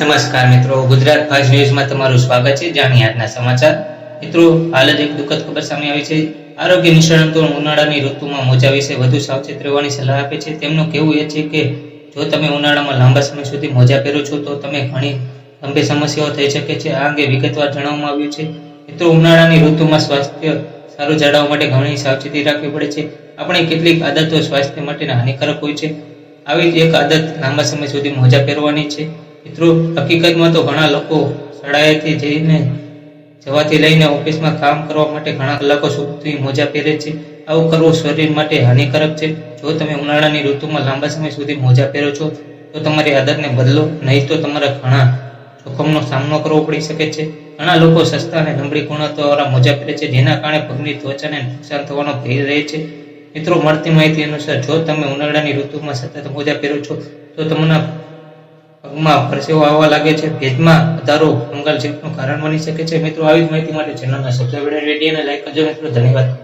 નમસ્કાર મિત્રો. ગુજરાત ફાસ્ટ ન્યૂઝમાં તમારું સ્વાગત છે. જાણીએ આજના સમાચાર. મિત્રો, હાલ જ એક દુઃખદ ખબર સામે આવી છે. આરોગ્ય નિષ્ણાતો ઉનાળાની ઋતુમાં મોજા વિશે વધુ સાવચેત રહેવાની સલાહ આપે છે. તેમનું કહેવું એ છે કે, જો તમે ઉનાળામાં લાંબા સમય સુધી મોજા પહેરો છો, તો તમે ઘણી ગંભીર સમસ્યાઓ થઈ શકે છે. આ અંગે વિગતવાર જણાવવામાં આવ્યું છે. મિત્રો, ઉનાળાની ઋતુમાં સ્વાસ્થ્ય સારું જાળવવા માટે ઘણી સાવચેતી રાખવી પડે છે. આપણે કેટલીક આદતો સ્વાસ્થ્ય માટે હાનિકારક હોય છે. આવી જ એક આદત લાંબા સમય સુધી મોજા પહેરવાની છે. મિત્રો, હકીકતમાં તો ઘણા લોકો શાળાએથી જઈને જવાથી લઈને ઓફિસમાં કામ કરવા માટે ઘણા કલાકો સુધી મોજા પહેરે છે. આવું કરવું શરીર માટે હાનિકારક છે. જો તમે ઉનાળાની ઋતુમાં લાંબા સમય સુધી મોજા પહેરો છો, તો તમારી આદતને બદલો, નહીં તો તમારા ઘણા જોખમનો સામનો કરવો પડી શકે છે. ઘણા લોકો સસ્તા અને નબળી ગુણવત્તાવાળા મોજા પહેરે છે, જેના કારણે પગની ત્વચાને નુકસાન થવાનો ભય રહે છે. મિત્રો, મળતી માહિતી અનુસાર, જો તમે ઉનાળાની ઋતુમાં સતત મોજા પહેરો છો, તો તમને પગમાં પરસેવો આવવા લાગે છે. ભેજમાં વધારો ફંગલ ચેપનું કારણ બની શકે છે. મિત્રો, આવી જ માહિતી માટે ચેનલના સબસ્ક્રાઈબ વિડીયોને લાઈક કરજો. મિત્રો, ધન્યવાદ.